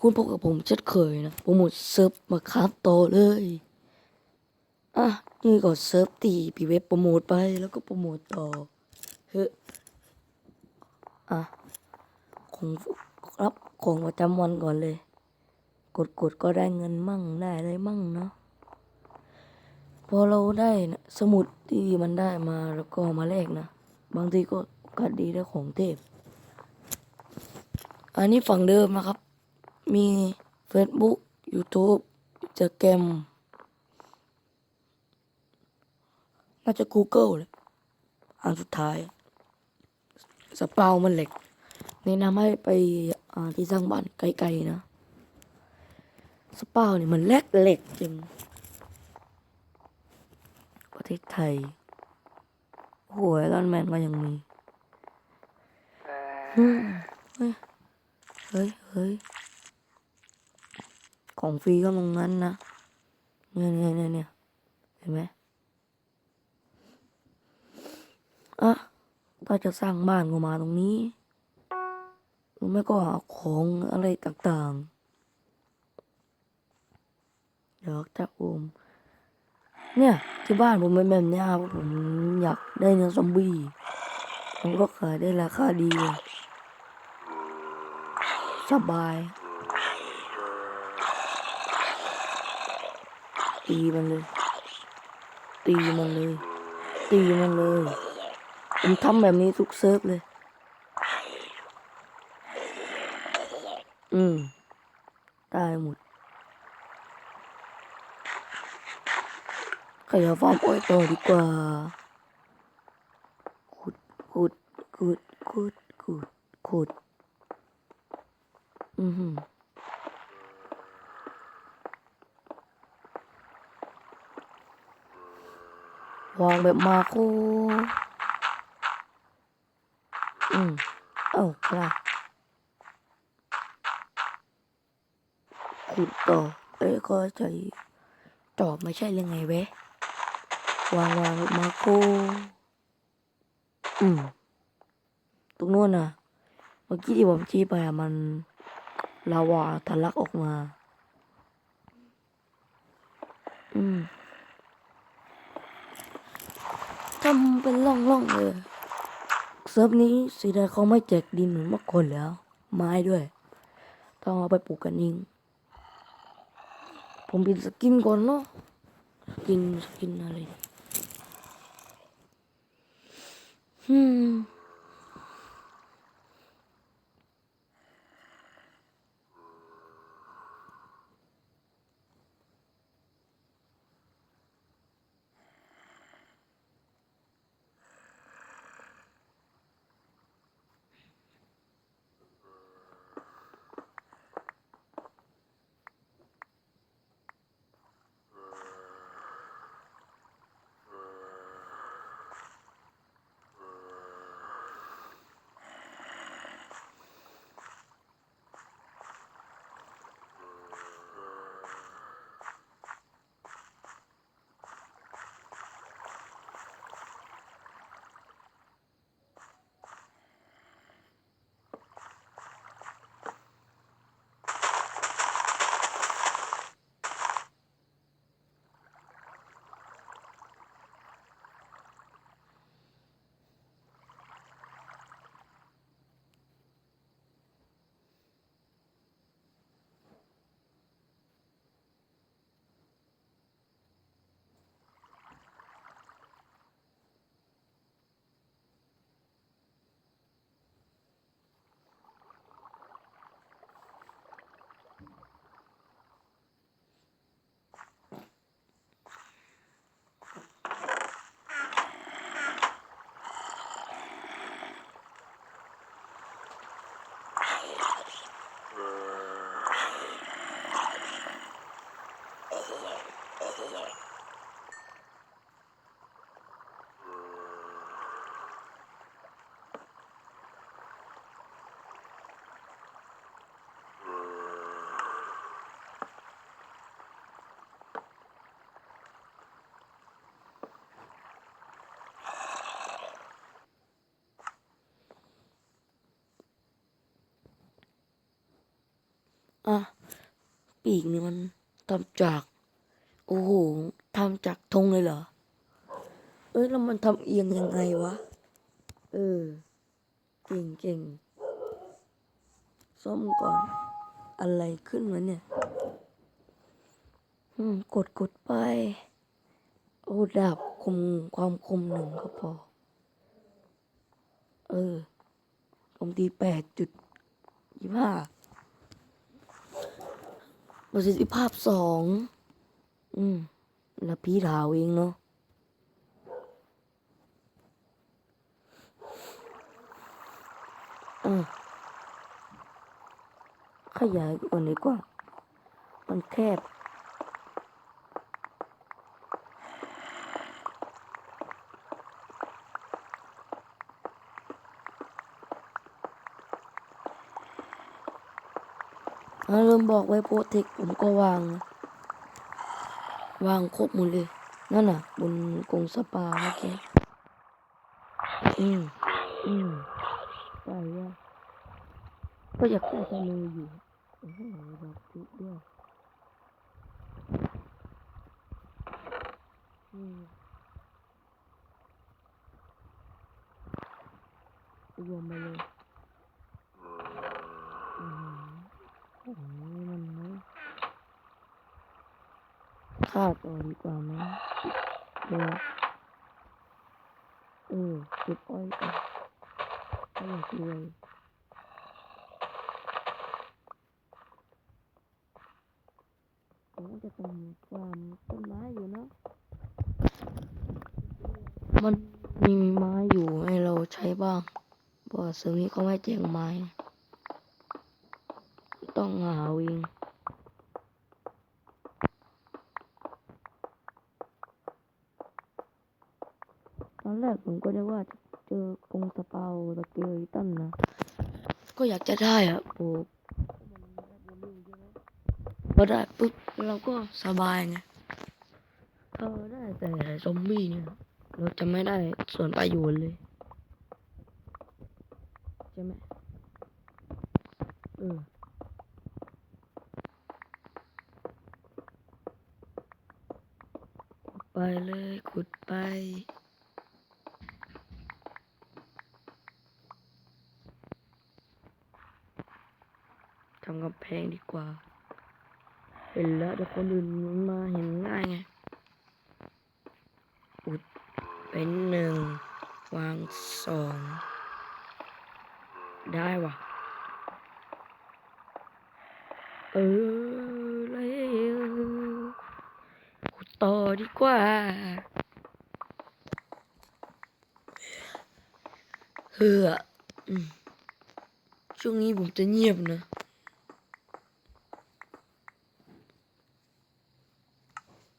คุณพบกับผมเช่นเคยนะโปรโมทเซิร์ฟมาครับต่อเลย อะ นี่ก็เซิร์ฟตีพี่เว็บโปรโมทไปแล้วก็โปรโมทต่อเฮ้อะของรับของประจำวันก่อนเลย กดกดก็ได้เงินมั่งได้อะไรมั่งเนาะพอเราได้นะสมุดที่มันได้มาแล้วก็มาแลกนะ บางทีก็โอกาสดีได้ของเทพ อันนี้ฝั่งเดิมนะครับ มี Facebook YouTube จะแกรมน่าจะ Google เลยอันสุดท้ายสเปามันเหล็กแนะนำให้ไปอ่าที่สร้างบ้านไกลๆนะสเปาเนี่ยมันแลกเหล็กจริง ประเทศไทยโอ้ยรอนแมนก็ยังมีอืมเฮ้ย เฮ้ย เฮ้ย ของฟรีก็ตรงนั้นนะเนี่ยเนี่ยเนี่ยเนี่ยเห็นไหมอะถ้าจะสร้างบ้านก็มาตรงนี้หรือไม่ก็หาของอะไรต่างๆ เดี๋ยวจะอมเนี่ย ที่บ้านผมเป็นแบบนี้ครับผมอยากได้เนื้อซอมบี้ผมก็ขายได้ราคาดี สบาย ตีมันเลย ตีมันเลย ตีมันเลย ผมทำแบบนี้ทุกเซิร์ฟเลย อืม ได้หมดขยายฟาร์มอ้อยต่อดีกว่าขุดขุดขุดขุดขุดขุดอือหือ วางแบบมาโคอืมเอ้าครับขุดต่อเอ้ยก็ใช้จอบไม่ใช่เรื่องไงเว้ยวางวางแบบมาโคอืมตรงนู้นน่ะ เมื่อกี้ที่ผมชี้ไปอะมันลาวาทะลักออกมา อืม ทำเป็นล่องๆเลยเซิร์ฟนี้สีแดงเขาไม่แจกดินเหมือนเมื่อก่อนแล้ว ไม้ด้วย ต้องเอาไปปลูกกันเองผมเป็นสกินก่อนเนาะสกินสกินอะไรอื ปีกนี่มันทำจาก โอ้โหทำจากธงเลยเหรอ เอ้ยแล้วมันทำเอียงยังไงวะ เออ เก่งเก่งซ่อมก่อน อะไรขึ้นวะเนี่ย อืม กดกดไป โอ้ดาบคมความคมหนึ่งก็พอ เออผมตีแปดจุดยี่ห้า ประสิทธิภาพสองอืมแล้วพี่ถาวเองเนาะอะขยายก่อนดีกว่า มันแคบ อ่าเริ่มบอกไว้โปรเทคผมก็วาง วางครบหมดเลย นั่นน่ะ บนกรงสปาเมื่อกี้อืมอืมใช่ว่าก็อยากได้ทะเลอยู่โอ้โหดอกจุดด้วยอืมรวมไปเลยอืมโอ้โหมันนะ ฆ่าต่อดีกว่าไหมเดี๋ยวเออเก็บอ้อยก่อนไม่อยากรวยผมก็จะต้องมีความต้นไม้อยู่เนอะมันมีไม้อยู่ให้เราใช้บ้างเพราะว่าเสริมนี้เขาไม่แจกไม้ ต้องหาเอาเองต อนแรกผมก็ได้ว่าเจอกรงสเปาตะเกียตันนะ ก็อยากจะได้อะโอ้พอได้ปุ๊บเราก็สบายไงเราได้แต่ซอมบี้เนี่ย เราจะไม่ได้ส่วนประโยชน์เลยใช่ไหมเออไปเลยขุดไป กำแพงดีกว่า เห็นแล้วเดี๋ยวคนอื่นมาเห็นง่ายไง อุดเป็นหนึ่งวางสองได้ว่ะ เออเลยขุดต่อดีกว่า เฮือช่วงนี้ผมจะเงียบนะ